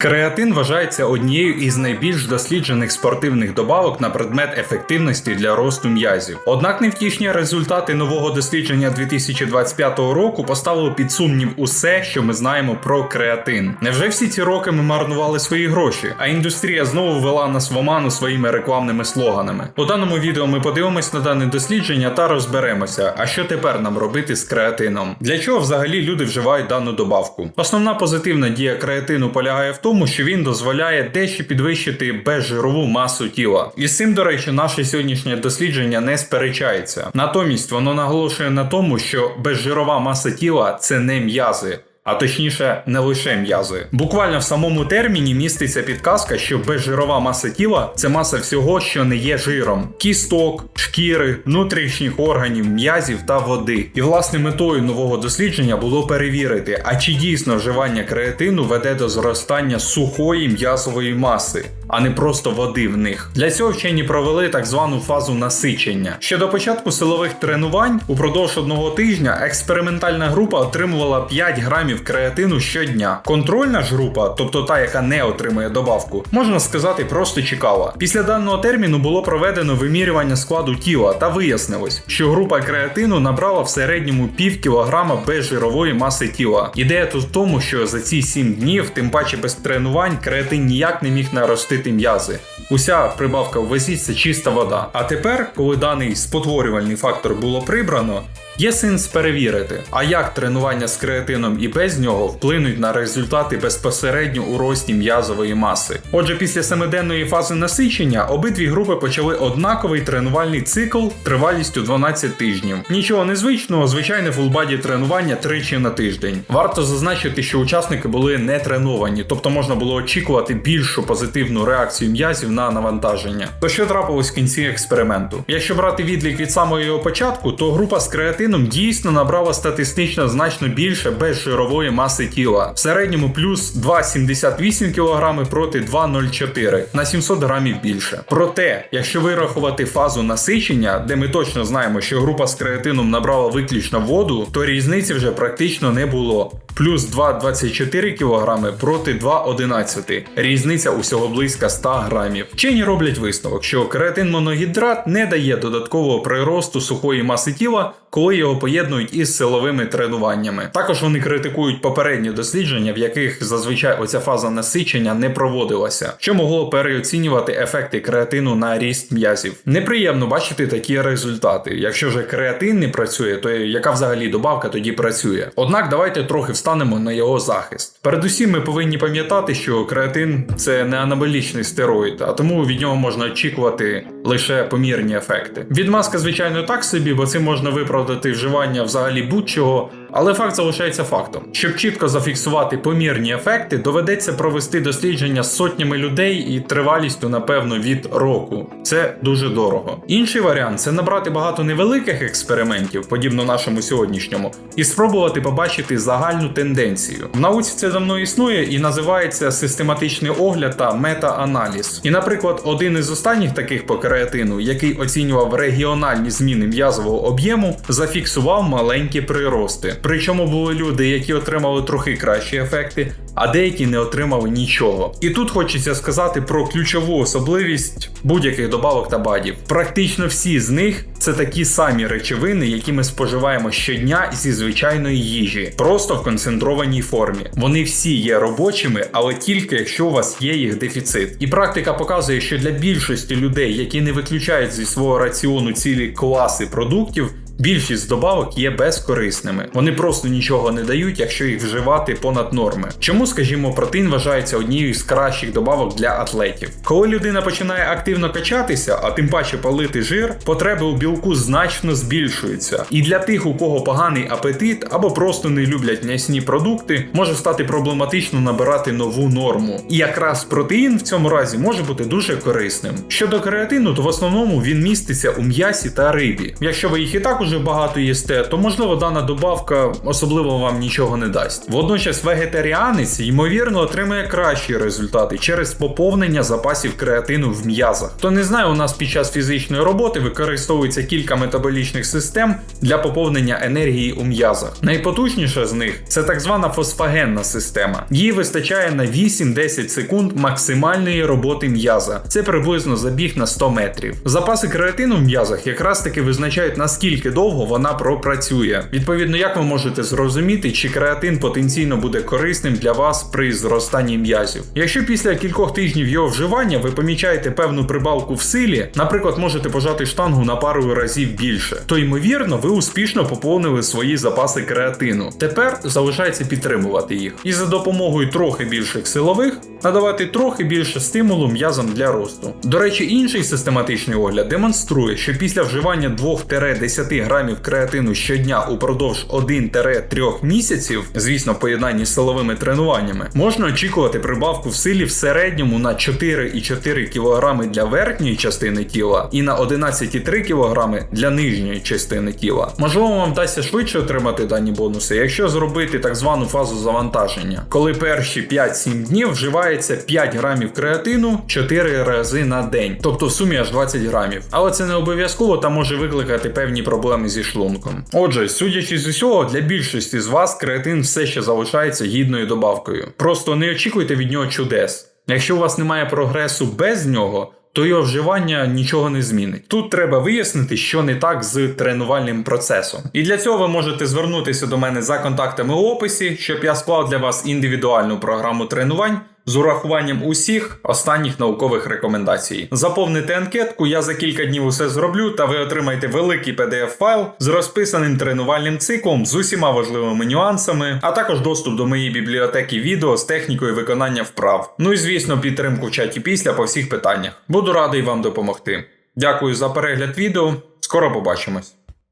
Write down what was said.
Креатин вважається однією із найбільш досліджених спортивних добавок на предмет ефективності для росту м'язів. Однак невтішні результати нового дослідження 2025 року поставили під сумнів усе, що ми знаємо про креатин. Невже всі ці роки ми марнували свої гроші? А індустрія знову ввела нас в оману своїми рекламними слоганами. У даному відео ми подивимось на дане дослідження та розберемося, а що тепер нам робити з креатином. Для чого взагалі люди вживають дану добавку? Основна позитивна дія креатину полягає в тому, що він дозволяє дещо підвищити безжирову масу тіла. І з цим, до речі, наше сьогоднішнє дослідження не сперечається. Натомість воно наголошує на тому, що безжирова маса тіла це не м'язи. А точніше, не лише м'язи. Буквально в самому терміні міститься підказка, що безжирова маса тіла це маса всього, що не є жиром: кісток, шкіри, внутрішніх органів, м'язів та води. І власне метою нового дослідження було перевірити, а чи дійсно вживання креатину веде до зростання сухої м'язової маси. А не просто води в них. Для цього вчені провели так звану фазу насичення. Ще до початку силових тренувань упродовж одного тижня експериментальна група отримувала 5 грамів креатину щодня. Контрольна ж група, тобто та, яка не отримує добавку, можна сказати, просто чекала. Після даного терміну було проведено вимірювання складу тіла та вияснилось, що група креатину набрала в середньому пів кілограма безжирової маси тіла. Ідея тут в тому, що за ці 7 днів, тим паче без тренувань, креатин ніяк не міг наростити м'язи. Уся прибавка в вазі це чиста вода. А тепер, коли даний спотворювальний фактор було прибрано, є сенс перевірити, а як тренування з креатином і без нього вплинуть на результати безпосередньо у рості м'язової маси. Отже, після семиденної фази насичення обидві групи почали однаковий тренувальний цикл тривалістю 12 тижнів. Нічого незвичного, звичайне фулбаді тренування тричі на тиждень. Варто зазначити, що учасники були не треновані, тобто можна було очікувати більшу позитивну реакцію м'язів на навантаження. То що трапилось в кінці експерименту? Якщо брати відлік від самого його початку, то група з креатином дійсно набрала статистично значно більше без жирової маси тіла. В середньому плюс 2,78 кг проти 2,04 на 700 грамів більше. Проте, якщо вирахувати фазу насичення, де ми точно знаємо, що група з креатином набрала виключно воду, то різниці вже практично не було. Плюс 2,24 кг проти 2,11. Різниця усього близько 100 грамів. Вчені роблять висновок, що креатин моногідрат не дає додаткового приросту сухої маси тіла, коли його поєднують із силовими тренуваннями. Також вони критикують попередні дослідження, в яких зазвичай оця фаза насичення не проводилася, що могло переоцінювати ефекти креатину на ріст м'язів. Неприємно бачити такі результати. Якщо же креатин не працює, то яка взагалі добавка тоді працює? Однак давайте трохи встанемо на його захист. Передусім, ми повинні пам'ятати, що креатин це не анаболічний стероїд, а тому від нього можна очікувати лише помірні ефекти. Відмазка, звичайно, так собі, бо цим можна виправдати вживання взагалі будь-чого. Але факт залишається фактом. Щоб чітко зафіксувати помірні ефекти, доведеться провести дослідження з сотнями людей і тривалістю, напевно, від року. Це дуже дорого. Інший варіант це набрати багато невеликих експериментів, подібно нашому сьогоднішньому, і спробувати побачити загальну тенденцію. В науці це давно існує і називається систематичний огляд та мета-аналіз. І, наприклад, один із останніх таких по креатину, який оцінював регіональні зміни м'язового об'єму, зафіксував маленькі прирости. Причому були люди, які отримали трохи кращі ефекти, а деякі не отримали нічого. І тут хочеться сказати про ключову особливість будь-яких добавок та бадів. Практично всі з них це такі самі речовини, які ми споживаємо щодня зі звичайної їжі, просто в концентрованій формі. Вони всі є робочими, але тільки якщо у вас є їх дефіцит. І практика показує, що для більшості людей, які не виключають зі свого раціону цілі класи продуктів. Більшість добавок є безкорисними. Вони просто нічого не дають, якщо їх вживати понад норми. Чому, скажімо, протеїн вважається однією з кращих добавок для атлетів? Коли людина починає активно качатися, а тим паче палити жир, потреби у білку значно збільшуються. І для тих, у кого поганий апетит або просто не люблять м'ясні продукти, може стати проблематично набирати нову норму. І якраз протеїн в цьому разі може бути дуже корисним. Щодо креатину, то в основному він міститься у м'ясі та рибі. Якщо ви їх і так дуже багато їсте, то можливо дана добавка особливо вам нічого не дасть. Водночас вегетаріанець ймовірно отримає кращі результати через поповнення запасів креатину в м'язах. Хто не знає, у нас під час фізичної роботи використовується кілька метаболічних систем для поповнення енергії у м'язах. Найпотужніша з них це так звана фосфагенна система. Її вистачає на 8-10 секунд максимальної роботи м'яза. Це приблизно забіг на 100 метрів. Запаси креатину в м'язах якраз таки визначають наскільки довго вона пропрацює. Відповідно, як ви можете зрозуміти, чи креатин потенційно буде корисним для вас при зростанні м'язів. Якщо після кількох тижнів його вживання ви помічаєте певну прибавку в силі, наприклад, можете пожати штангу на пару разів більше, то ймовірно ви успішно поповнили свої запаси креатину. Тепер залишається підтримувати їх і за допомогою трохи більших силових надавати трохи більше стимулу м'язам для росту. До речі, інший систематичний огляд демонструє, що після вживання 2-10 грамів креатину щодня упродовж 1-3 місяців, звісно, в поєднанні з силовими тренуваннями, можна очікувати прибавку в силі в середньому на 4,4 кг для верхньої частини тіла і на 11,3 кг для нижньої частини тіла. Можливо, вам вдасться швидше отримати дані бонуси, якщо зробити так звану фазу завантаження, коли перші 5-7 днів вживається 5 грамів креатину 4 рази на день, тобто в сумі аж 20 грамів. Але це не обов'язково та може викликати певні проблеми зі шлунком. Отже, судячи з усього, для більшості з вас креатин все ще залишається гідною добавкою. Просто не очікуйте від нього чудес. Якщо у вас немає прогресу без нього, то його вживання нічого не змінить. Тут треба вияснити, що не так з тренувальним процесом. І для цього ви можете звернутися до мене за контактами у описі, щоб я склав для вас індивідуальну програму тренувань. З урахуванням усіх останніх наукових рекомендацій. Заповнити анкетку, я за кілька днів усе зроблю, та ви отримаєте великий pdf файл з розписаним тренувальним циклом з усіма важливими нюансами, а також доступ до моєї бібліотеки відео з технікою виконання вправ. Ну і звісно, підтримку в чаті після по всіх питаннях. Буду радий вам допомогти. Дякую за перегляд відео. Скоро побачимось.